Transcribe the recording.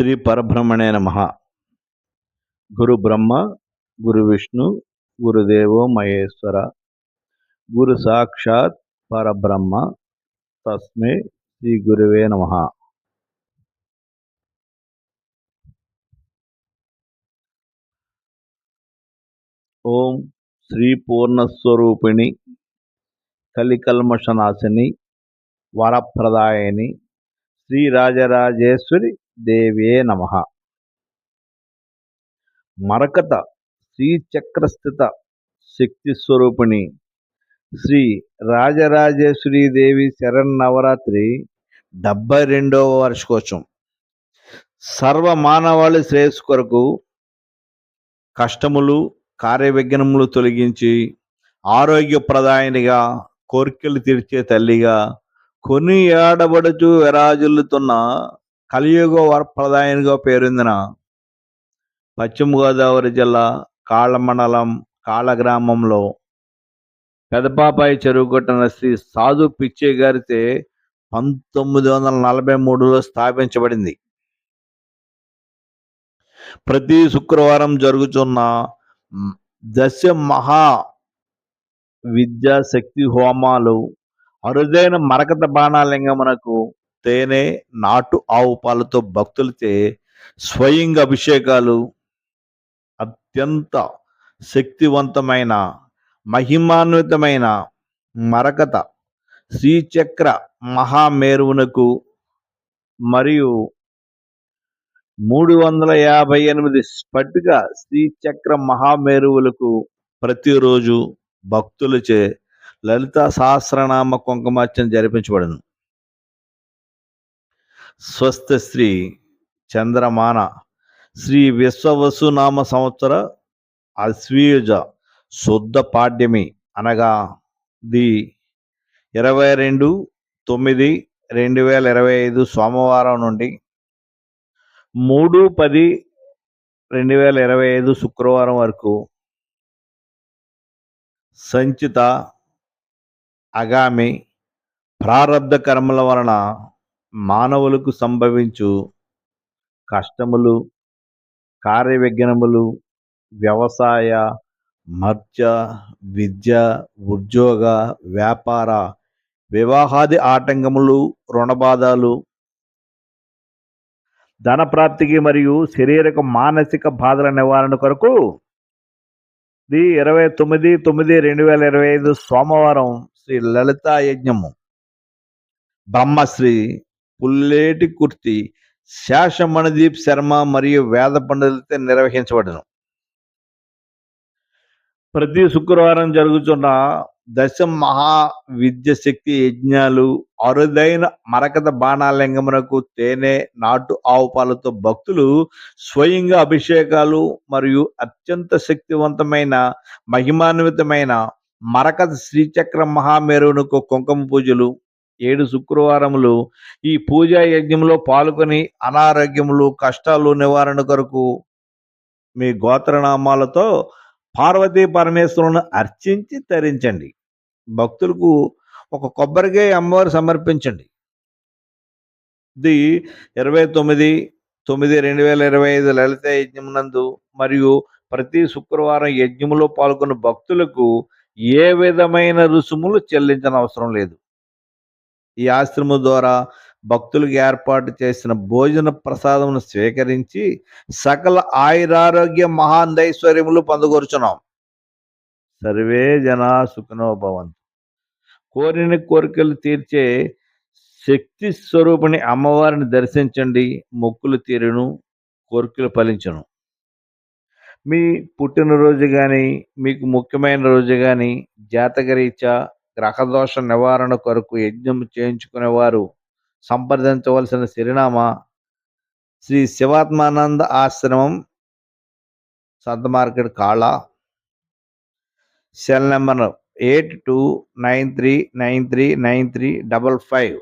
శ్రీ పరబ్రహ్మణే నమ. గురు బ్రహ్మ గురు విష్ణు గురుదేవో మహేశ్వర గురు సాక్షాత్ పరబ్రహ్మ తస్మే శ్రీ గురువే నమ. ఓం శ్రీ పూర్ణస్వరూపిణి కలికల్మషనాశిని వరప్రదాయని శ్రీ రాజరాజేశ్వరి దేవే నమ. మరకత శ్రీచక్రస్థిత శక్తి స్వరూపిణి శ్రీ రాజరాజేశ్వరీ దేవి శరన్నవరాత్రి డెబ్బై రెండవ వార్షికోత్సవం. సర్వ మానవాళి శ్రేయస్సు కొరకు కష్టములు కార్యవిఘ్నములు తొలగించి ఆరోగ్యప్రదాయనిగా కోరికలు తీర్చే తల్లిగా కొని ఏడబడుచు విరాజుల్లుతున్న కలియుగ వరప్రదాయనిగా పేరొందిన పశ్చిమ గోదావరి జిల్లా కాళ్ళ మండలం కాళ్ళ గ్రామంలో పెదపాపాయి చెరువు కొట్టిన శ్రీ సాధు పిచ్చే గారితే పంతొమ్మిది వందల నలభై మూడులో స్థాపించబడింది. ప్రతి శుక్రవారం జరుగుతున్న దశ మహా విద్యా శక్తి హోమాలు అరుదైన మరకత బాణాలింగమునకు తేనె నాటు ఆవు పాలతో భక్తులచే స్వయంగా అభిషేకాలు అత్యంత శక్తివంతమైన మహిమాన్వితమైన మరకత శ్రీచక్ర మహామేరువునకు మరియు మూడు వందల యాభై ఎనిమిది స్ఫటిక శ్రీచక్ర మహామేరువులకు ప్రతిరోజు భక్తులచే లలిత సహస్రనామ కుంకుమార్చన జరిపించబడను. స్వస్థ శ్రీ చంద్రమాన. శ్రీ విశ్వవసునామ సంవత్సర అశ్వీయుజ శుద్ధ పాడ్యమి అనగా ది ఇరవై రెండు తొమ్మిది రెండు వేల ఇరవై ఐదు సోమవారం నుండి మూడు పది రెండు వేల ఇరవై ఐదు శుక్రవారం వరకు సంచిత అగామి ప్రారబ్ధ కర్మల వలన మానవులకు సంభవించు కష్టములు కార్యవిఘ్నములు వ్యవసాయ మత్స్య విద్య ఉద్యోగ వ్యాపార వివాహాది ఆటంకములు రుణబాధలు ధన ప్రాప్తికి మరియు శారీరక మానసిక బాధల నివారణ కొరకు ది ఇరవై తొమ్మిది తొమ్మిది రెండు వేల ఇరవై ఐదు సోమవారం శ్రీ లలితా యజ్ఞము బ్రహ్మశ్రీ పుల్లేటి కుర్తి శాషమణదీప్ శర్మ మరియు వేద పండితులతో నిర్వహించబడను. ప్రతి శుక్రవారం జరుగుతున్న దశ మహా విద్య శక్తి యజ్ఞాలు అరుదైన మరకత బాణాలింగమునకు తేనె నాటు ఆవు పాలతో భక్తులు స్వయంగా అభిషేకాలు మరియు అత్యంత శక్తివంతమైన మహిమాన్వితమైన మరకత శ్రీచక్ర మహామేరువునకు కుంకుమ పూజలు ఏడు శుక్రవారములు ఈ పూజా యజ్ఞంలో పాల్గొని అనారోగ్యములు కష్టాలు నివారణ కొరకు మీ గోత్రనామాలతో పార్వతీ పరమేశ్వరులను అర్చించి తరించండి. భక్తులకు ఒక కొబ్బరికాయ అమ్మవారు సమర్పించండి. ఇది ఇరవై తొమ్మిది తొమ్మిది రెండు వేల ఇరవై ఐదు లలిత యజ్ఞమునందు నందు మరియు ప్రతి శుక్రవారం యజ్ఞములో పాల్గొన్న భక్తులకు ఏ విధమైన రుసుములు చెల్లించిన అవసరం లేదు. ఈ ఆశ్రమం ద్వారా భక్తులకు ఏర్పాటు చేసిన భోజన ప్రసాదమును స్వీకరించి సకల ఆయురారోగ్య మహాందైశ్వర్యములు పొందగొరుచున్నాం సర్వే జనా సుఖనో భవంతు. కోరిన కోరికలు తీర్చే శక్తి స్వరూపిణి అమ్మవారిని దర్శించండి మొక్కులు తీరును కోరికలు ఫలించను. మీ పుట్టినరోజు కానీ మీకు ముఖ్యమైన రోజు కానీ జాతకరీత్యా గ్రహదోష నివారణ కొరకు యజ్ఞం చేయించుకునేవారు. సంప్రదించవలసిన చిరునామా శ్రీ శివాత్మానంద ఆశ్రమం సంత మార్కెట్ కాళ cell number eight two nine three nine three nine three double five.